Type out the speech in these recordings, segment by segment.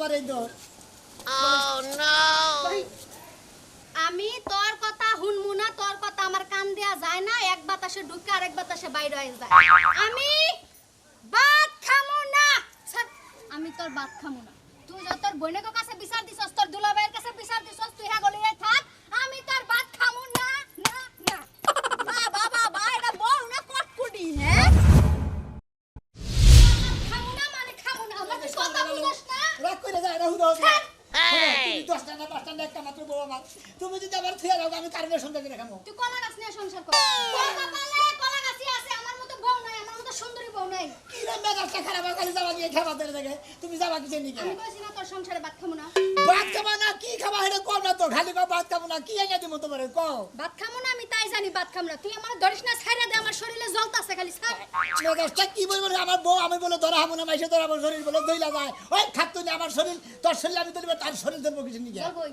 তোমার এই দোষ আমি তোর কথা শুনমু না তোর কথা আমার কান দেয়া যায় না এক বাতাসে ঢুকে আর এক বাতাসে বাইরে হয়ে যায়। আমি ভাত খামু না। আমি তোর ভাত খামু না। তুই যত তোর বোনের কাছে বিচার দিছস তোর দুলাভাইয়ের কাছে বিচার দিছস তুই হ্যাঁ গলিয়ে থাক। নাই। কি রে মেজাজটা খারাপ? খালি যাবা দিয়ে খাবার ধরে দেখে। তুমি যাবা কিসের নিকে? আমি কইছি না তোর সংসারে ভাত খামু না। ভাত খাবা না? কি খাবা? এটা কম না তো। খালি কও ভাত খাব না। কি এনে দিব তোমার? কও। ভাত খামু না আমি তাই জানি ভাত খামু না। তুই আমার ধরিস না ছাইরা দে আমার শরীরে জ্বলতাছে খালি ছাড়। মেজাজটা কি বলব আমার বউ আমি বলে ধরা হব না মাইসে ধরা আমার শরীর বলে দইলা যায়। ওই খাত না আমার শরীর তোর শরীর আমি তুলবে তার শরীর ধরবো কিছু নিকে? কই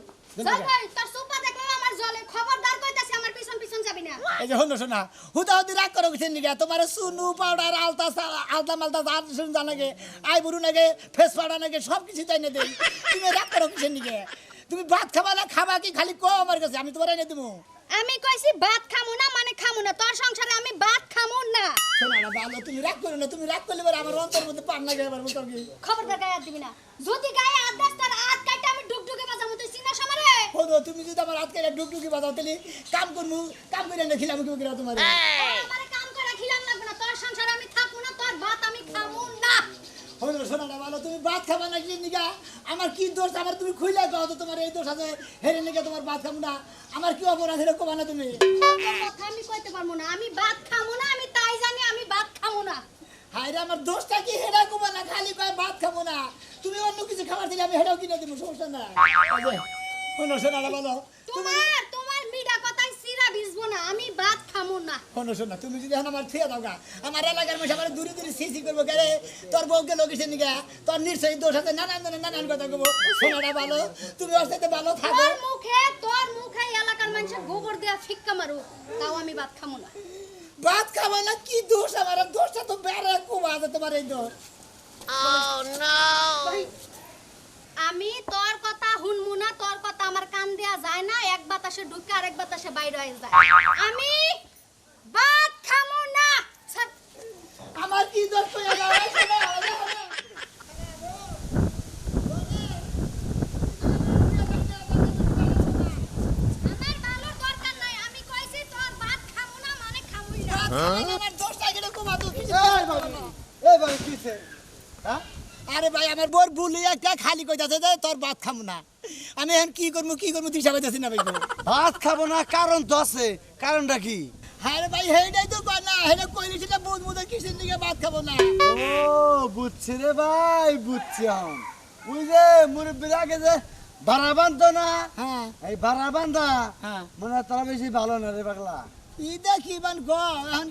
কই তোর দেখলে আমার জলে খবরদার কইতাছি আমার পিছন পিছন যাবি না এই যে হলো শোনা। হুদা হুদি রাগ করো কিছু নিকে তোমার সুনু পাউডার আলতা আলতা মালতা যা শুন জানাগে আই বুড়ু নাগে ফেস পাউডার নাগে সব কিছু তাই না দেই। তুমি রাগ করো কিছু নিকে তুমি ভাত খাবা না খাবা কি খালি কো আমার কাছে আমি তোমার এনে দিবো আমি কইছি ভাত খামু না মানে খামু না তোর সংসারে আমি ভাত খামু না। শোনা না ভালো তুমি রাগ করো না তুমি রাগ করলে আমার অন্তর মধ্যে পান লাগে এবার মতো কি? খবরদার গায়ে দিবি না। যদি গায়ে হাত দাস তোর হাত কাটে আমি ডুগডুগে বাজাবো তুই চিনাস আমারে হলো তুমি যদি আমার হাত কেটে ডুকডুকি বাজাও তাহলে কাম করব কাম করে এনে খিলাম কি করে তোমার? আমারে কাম করে খিলাম লাগবে না তোর সংসারে আমি থাকব না তোর ভাত আমি খামু না। হলো শোনা না ভালো তুমি ভাত খাবা না কি নিকা আমার কি দোষ আমার তুমি খুইলে গাও তো তোমার এই দোষ আছে হেরে নিকে তোমার ভাত খাব না। আমার কি অপরাধ হেরে কবা না তুমি? কথা আমি কইতে পারব না আমি ভাত খামু না আমি তাই জানি আমি ভাত খামু না। হায় রে আমার দোষটা কি? হেরা কবা না খালি কয় ভাত খাব না। তুমি অন্য কিছু খাবার দিলে আমি হেরাও কিনে দিব সমস্যা না শোনা না ভালো তুমি তোমার তোমার মিডা কথাই সিরা ভিজবো না আমি ভাত খামু না। শোনো শোনো তুমি যদি এখন আমার থিয়ে দাও গা আমার এলাকার মাসে আমার দূরে দূরে সিসি করব গেলে তোর বউকে লোকেছে নিগা তোর নিশ্চয়ই দোষ আছে নানান নানান নানান কথা কবো শোনাটা ভালো তুমি ওর সাথে ভালো থাকো। তোর মুখে তোর মুখে এলাকার মানুষের গোবর দেয়া ফিক্কা মারু তাও আমি ভাত খামু না। ভাত খাব না কি দোষ আমার? দোষটা তো বেড়ে খুব আছে তোমার এই দোষ। আমি তোর কথা বাতাসে ঢুকে আরেক বাতাসে বাইরে হয়ে যায়। আমি ভাত খামু না। আমার কি দোষ হয়ে যাও এই শোনো, এই শোনো। আমার ভালোর দরকার নাই। আমি কইছি তোর ভাত খামু না মানে খামুই না। ভাত খাব না, আমার দোষটা কিন্তু খুব আছে, কিছু এই ভাবি এই ভাবি কিছে হ্যাঁ? আরে ভাই আমার বোর ভুলি একটা খালি কইতাছে যে তোর ভাত খাব না। আমি এখন কি করব কি করব দিশা পাইতাছি না ভাই। ভাত খাব না কারণ তো আছে। কারণটা কি? হ্যাঁ রে ভাই হেইটাই তো না হেটা কইলি সেটা বুঝ বুঝে কিসের দিকে ভাত খাব না। ও বুঝছি রে ভাই বুঝছি এখন। ওই যে মুরব্বীর আগে যে বাড়া বান্ধ না হ্যাঁ। এই বাড়া বান্ধা হ্যাঁ। মনে হয় তারা বেশি ভালো না রে পাগলা। ইদা কি বান গো এখন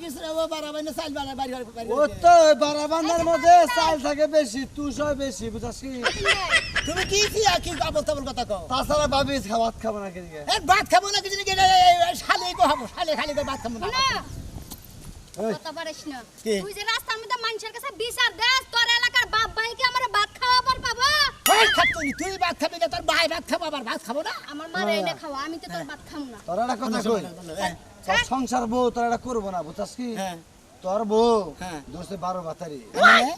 বাড়াবাই না চাল বাড়া বাড়ি বাড়ি ও তো বাড়া বান্ধার মধ্যে চাল থাকে বেশি তুষ হয় বেশি বুঝাস কি? তুমি কি কি আর কি আবল তাবল কথা কও? তাছাড়া ভাবি ভাত খাব না কেদিকে এ ভাত খাব না কিছু নাকি শালে কো খাব শালে খালি করে ভাত খাব না। না কথা পারিস না। তুই যে রাস্তার মধ্যে মানুষের কাছে বিচার দেস তোর এলাকার বাপ ভাই কি আমার ভাত খাওয়াবার পাবো? ওই খাতুনি তুই ভাত খাবি না তোর ভাই ভাত খাব আবার ভাত খাব না? আমার মারে এনে খাওয়া আমি তো তোর ভাত খামু না। তোর একটা কথা কই? হ্যাঁ। সংসার বউ তোর এটা করব না বুঝাস কি? হ্যাঁ। তোর বউ হ্যাঁ। দোষে বারো বাতারি। মানে?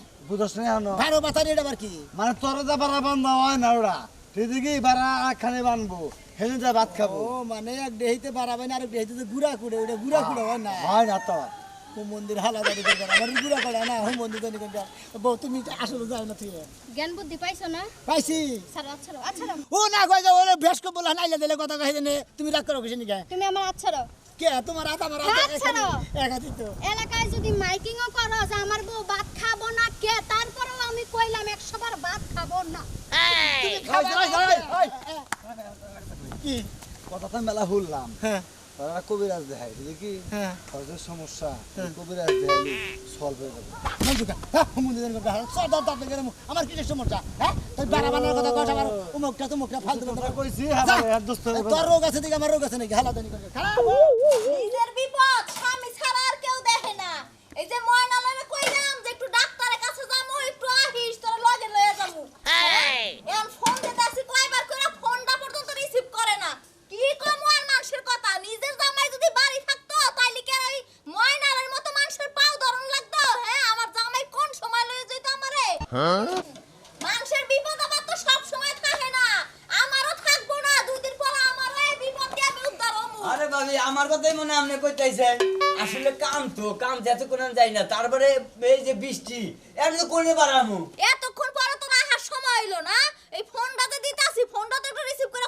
না বারো বাতার এটা আবার কি? মানে তোর যা বান্ধা হয় না ওরা সেদিকে বানবো হেনে যা ভাত খাব। ও মানে এক বাড়াবে না আর গুড়া কুড়ে ওটা গুড়া কুড়ে হয় না। হয় না তো। ও মন্দির হালা দাঁড়ি করে আমার গুড়া করে না ও মন্দির দাঁড়ি করে বউ তুমি আসলে যাও না তুই জ্ঞান বুদ্ধি পাইছো না? পাইছি। আচ্ছা আচ্ছা ও না কই যাও ওরে বেশ বলা নাইলে দিলে কথা কই দেনে তুমি রাগ করো কিছু নিকে তুমি আমার আচ্ছা কে? তোমার হাত আমার হাত ছাড়ো। একাতি তো। এলাকায় যদি মাইকিংও করো যে আমার বউ ভাত খাব না কে তারপরেও আমি কইলাম একশো বার ভাত খাব না। ওই, কি? কথা তো মেলা শুনলাম হ্যাঁ। তোর কবিরাজ দেখাই বুঝলি কি হ্যাঁ। যে সমস্যা এই কবিরাজ দেখাইলি সলভ হয়ে যাবে। মঞ্জুকা হ্যাঁ মন্দির দাঁড়ি করে সর গেলে আমার কি সমস্যা? হ্যাঁ তুই বাড়া বানার কথা কস আমার উমুকটা তুমুকটা ফালতু কথা কথা কইছি তোর রোগ আছে দিকে আমার রোগ আছে নাকি? হালা নিজের বিপদ স্বামী ছাড়া আর কেউ দেখে না এই যে ময়না নামে কইলাম যে একটু ডাক্তারের কাছে যামু একটু আহিস তোর লগে লয়ে যামু এখন মানুষের বিপদ আবার তো সব সময় থাকে না। আমারও থাকব না। দুই দিন পর আমারও এই বিপদ দিয়ে আমি উদ্ধার হব। আরে ভাবি আমার কথাই মনে হয় আপনি কইতাইছেন। আসলে কাম তো কাম যেতে কোন যাই না তারপরে এই যে বৃষ্টি এর তো করে বাড়ামু এতক্ষণ পরে তো আহার সময় হইল না এই ফোনটাতে দিতাছি ফোনটাতে একটু রিসিভ করে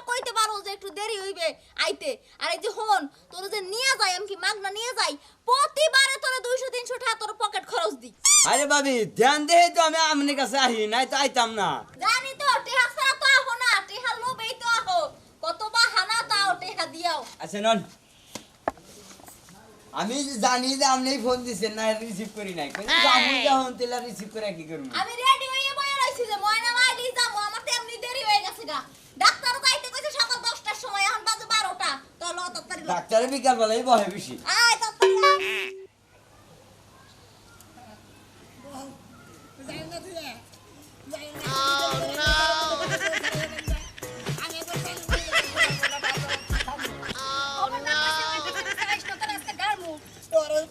একটু দেরি হইবে আইতে। আর এই যে হন তোর যে নিয়ে যাই আমি কি মাগনা নিয়ে যাই? প্রতিবারে তোর দুইশো তিনশো টাকা তোর পকেট খরচ দি আরে ভাবি ধ্যান তো আমি আমনের কাছে আহি নাই তো আইতাম না। জানি তো টেহা ছাড়া তো আহো না টেহা লোভেই তো আহো। কত বা হানা তাও টেহা আচ্ছা নন। আমি জানি যে আপনি ফোন দিছেন না রিসিভ করি নাই। কিন্তু জানি যখন তেলা রিসিভ করে কি করব? আমি রেডি হয়ে বয়ে রইছি যে ময়না মাইলি যাব আমার তো এমনি দেরি হয়ে গেছে গা ডাক্তার যাইতে কইছে সকাল দশটার সময় এখন বাজে বারোটা তো ল তাড়াতাড়ি ল ডাক্তারে বিকাল বেলায় বহে বেশি।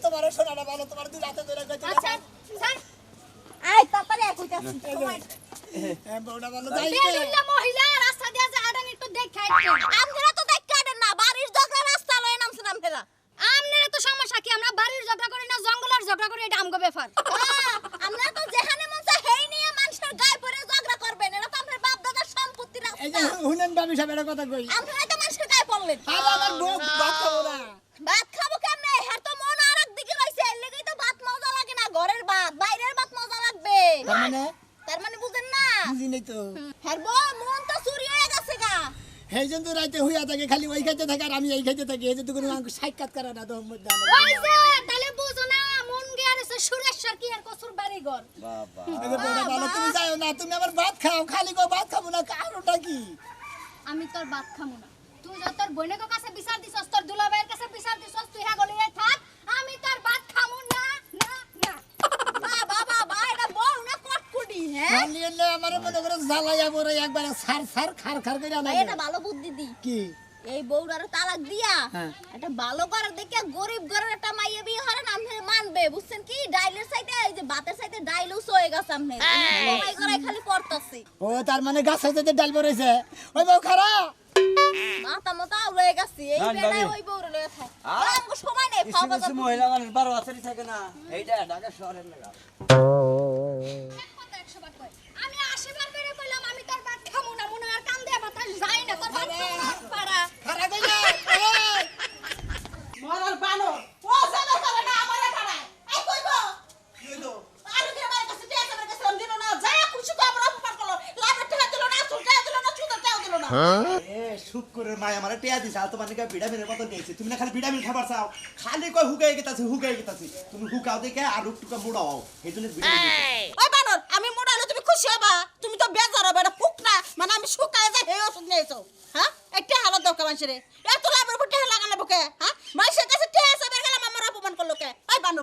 তোমার ভালো তোমার দুই রাতে ধরে গেছে আচ্ছা স্যার। আয় কইতাছি বউটা ভালো যাই বেলুল্লা মহিলা। ব্যাপার। আমরা তো যেখানে মন চায় হেই নিয়ে মানুষের গায়ে পড়ে ঝগড়া করবেন। এটা তো আপনার বাপ দাদার সম্পত্তি না এই যে হুনেন বাবি সাহেব একটা কথা কই। আপনারা তো মানুষের গায়ে পড়লেন আরে আমার বউ ভাত খাব না। ভাত খাব কেমনে? হ্যাঁ তো মন আর দিকে রইছে। এর লেগেই তো ভাত মজা লাগে না ঘরের ভাত বাইরের ভাত মজা লাগবে। তার মানে? তার মানে বুঝেন না? বুঝি নাই তো। হ্যাঁ বউ মন তো চুরি হয়ে গেছে গা। জন্য রাইতে হইয়া থাকে খালি ওই খাইতে থাকে আর আমি এই খাইতে থাকি। এই কোনো সাক্ষাৎ করে না তো মধ্যে আমার। ওই যে তাহলে বুঝো না মন গিয়ে আছে সুরেশ্বর কি আর কসুর বাড়ি ঘর বাবা। এই যে ভালো তুমি যাও না তুমি আমার ভাত খাও খালি কো ভাত খাব না কারণটা কি? আমি তোর ভাত খামু না। তুই যত তোর বোনের কাছে বিচার দিছস তোর দুলাভাইয়ের কাছে বিচার দিছস তুই হ্যাঁ গলিয়ে থাক আমি তোর ভাত খামু না না না। বাবা বাবা এটা বউ না কটকুটি হ্যাঁ? খালি এলে আমার মনে করে জ্বালাইয়া পরে একবারে সার সার খার খার করে আনা এটা ভালো বুদ্ধি দি। কি? এই বউরার তালাক দিয়া হ্যাঁ। একটা ভালো ঘরের দেখে গরিব ঘরের একটা মাইয়া বিয়ে হরে না আপনি মানবে বুঝছেন কি? ডাইলের সাইডে এই যে ভাতের সাইডে ডাইলও হয়ে গেছে আপনি। কমাই করাই খালি পড়তাছে। ও তার মানে গাছ হইতে ডাল পড়েছে ওই বউ খারাপ মাথা মতো আউড়ে গেছে। এই বেলায় ওই বউরে লয়ে থাকে? আমগো সময় নেই খাওয়া দাওয়া মহিলা মানুষ বারো বছরই থাকে না। এইটা ঢাকা শহরের লাগা এক কথা একশো বার কয়। আমি আশীর্বাদ করে কইলাম আমি তোর ভাত খামু না মনে হয় আর কান দিয়ে বাতাস যায় না তোর ভাত খামু না, পাড়া খারাপ কইলে ওই মরার বানর ও জানা করে না আমারে খাড়ায় এই কইবো আর কি আমার কাছে টিয়া আমার কাছে আমি দিল না যা খুশি তো আমরা অপমান করল লাভের টাকা দিল না চুল টাকা দিল না চুদার টাকা দিল না এ শুক্রের মায় আমার টিয়া দিছে। আর তোমার নিকে ভিটামিনের মতো দিয়েছি। তুমি না খালি ভিটামিন খাবার চাও। খালি কই হুকাই গেতাছি হুকাই গেতাছি। তুমি হুকাও দেখে আর টুকা মুড়াও। এই! জন্য ওই বানর আমি মোটা হলে তুমি খুশি হবা? তুমি তো বেজার হবে এটা ফুকনা মানে আমি শুকায় যাই এই ওষুধ নিয়েছো হ্যাঁ? হালত দরকার মানুষের। এত লাভের উপর টেহা লাগানো বুকে হ্যাঁ? মানুষের কাছে টেহা হিসেবে গেলাম আমার অপমান করল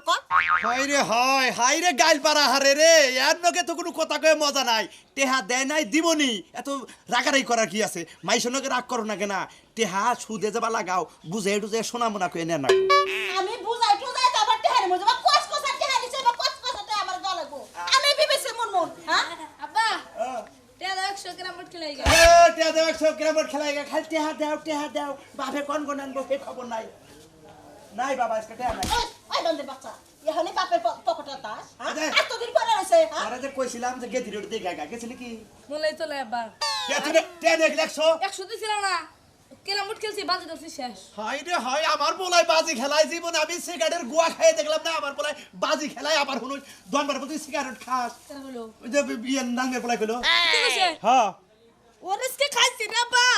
কর? রে হয় হাই রে গাইল পারা হারে রে। এর নকে তো কোনো কথা কয়ে মজা নাই। টেহা দেয় নাই দিবনি। এত রাগারাই করার কি আছে? মাইসের নকে রাগ করো না কেনা। টেহা সুদে যাবা লাগাও বুঝে টুঝে সোনা মোনা কয়ে নেন না আমি বুঝাই টুজাই তো আবার টেহারি মজা। কস কসা টেহা দিছে বা কস কসা টেহা আমার গলা গো আমি বিবেছে মন মন হ্যাঁ? আব্বা খেলাই গা খালি টেহা দেও টেহা দেও। বাপে কোন কোন আনব সে খবর নাই। নাই বাবা আজকে টেহা নাই। ওই ওই বাচ্চা এখানে বাপের পকেটে তাস এতদিন পরে রয়েছে হ্যাঁ? আরে যে কইছিলাম যে গেদি রোড দিয়ে গা গেছিলি কি? বলেই চলে আব্বা। টেহা তুই টেহা দেখলে একশো? একশো দিছিল না। কেলাম খেলছি বাজে ধরছি শেষ। হাই রে হাই আমার বলাই বাজি খেলাই জীবন আমি সিগারেটের গুয়া খাই দেখলাম না আমার বলাই বাজি খেলাই আবার হলো দনবার সিগারেট খাস। হলো। ওই যে বিয়ে নাঙ্গের বলাই কইলো। কি হ্যাঁ। ওরেসকে খাইছি না ফাইরাল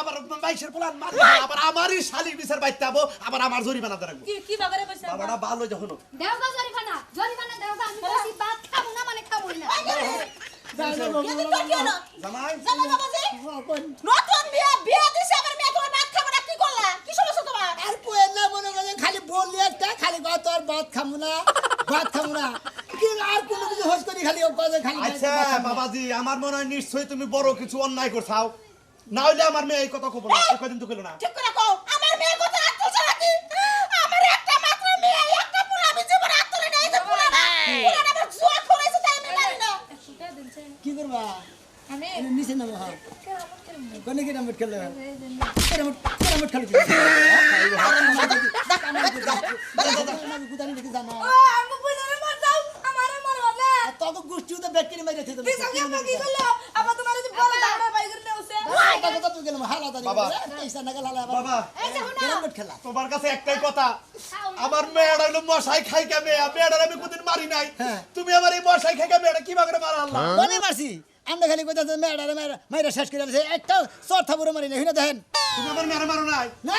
আবার বাইশের পোলান মারি আবার আমারই শালির বিচার বাইতে যাব আবার আমার জরিমানা রাখব কি কি বাবারে কইছে বাবাটা ভালো যখন দেওগা জরিফানা জরিফানা দেওগা আমি বলছি ভাত খামু না মানে খামুই না। যাই না বউ, এদিক তোর কি হলো? জামাই। জামাই বাবাজি হ্যাঁ, নতুন বিয়ে বিয়ে দিছে আবার মেয়ে তোমার ভাত খাবে না কি করলা? কি সমস্যা তোমার? আর কোয়েল না মনে করেন খালি বললি একটা খালি কয় তোর ভাত খামু না ভাত খামু না। খালি অভ্যাসে খালি আচ্ছা বাবাজি আমার মনে হয় নিশ্চয়ই তুমি বড় কিছু অন্যায় করছাও না হলে আমার মেয়ে এই কথা কবো না কদিন তো খেলো না ঠিক করে কও আমার মেয়ে কথা রাত চলছে নাকি আমার একটা মাত্র মেয়ে একটা পুরো আমি জীবন রাত চলে নাই যে পুরো না পুরো আমার জুয়া খোলাইছে তাই আমি পারি না কি করবা আমি নিচে নামো হ্যাঁ কোনে কি নামট খেলে নামট নামট খেলে আরে মাথা দাদা দাদা দাদা দাদা দাদা দাদা দাদা দাদা দাদা দাদা না। তত গোষ্ঠী তো বেকিনি মাইরে থেকে কি সঙ্গে আব্বা কি করল? আব্বা তোমার যে বলে দাঁড়া বাইর করে নেওছে। বাবা। বাবা এই যে হুনা খেলা তোমার কাছে একটাই কথা আমার মেয়েটা হলো মশাই খাই কে মেয়ে মেয়েটার আমি কোনদিন মারি নাই হ্যাঁ। তুমি আমার এই মশাই খাই কে মেয়েটা কীভাবে মারা আল্লাহ বলে মারছি আমরা খালি কইতাছে মেয়েরা মেয়েরা মেয়েরা শেষ করে একটা চর থাবুরে মারি না হুইনা দেখেন তুমি আমার মেয়েরা মারো নাই না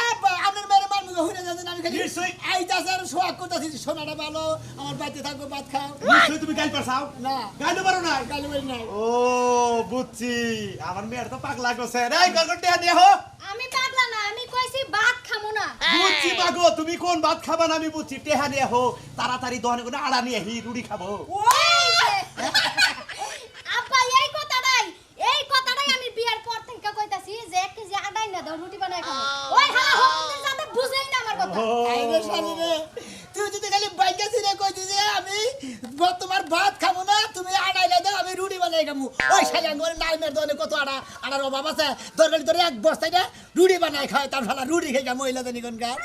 আপনার মেয়েরা মারবো হুইনা যাচ্ছেন আমি খালি। নিশ্চয়ই। আইতাছে আর সোয়াগ করতেছি সোনাটা ভালো আমার বাড়িতে থাকব ভাত খাও। নিশ্চয়ই তুমি গাইল পারছাও? না। গাইল নাই? ও বুঝছি। আমার মেয়ের তো পাগলা গেছে গগনটা আমি পাগলা না আমি কইছি ভাত খামু না। বুঝছি মাগো তুমি কোন ভাত খাবা না আমি বুঝছি। টেহা নিয়ে হো তাড়াতাড়ি দহনে করে আড়া নিয়ে হি রুটি খাব। এই যে, আব্বা এই কথাটাই এই কথাটাই আমি বিয়ার পর থেকে কইতাছি যে এক কেজি আটাই না দাও রুটি বানাই খাব। ওই হালা হকুমদের না আমার কথা? আইরে শালি রে তুই যদি খালি বাইকে ছিঁড়ে কইছিস যে আমি তোমার ভাত খাব না তুমি আড়াইলে দাও আমি রুটি বানাই খাব ওই শালি আঙ্গুর নাইমের দোকানে কত আড়া আড়ার অভাব আছে। দরকারি তোর এক বস্তায় রুটি বানাই খায় তার শালা রুটি খাই মহিলা জানি কোনকার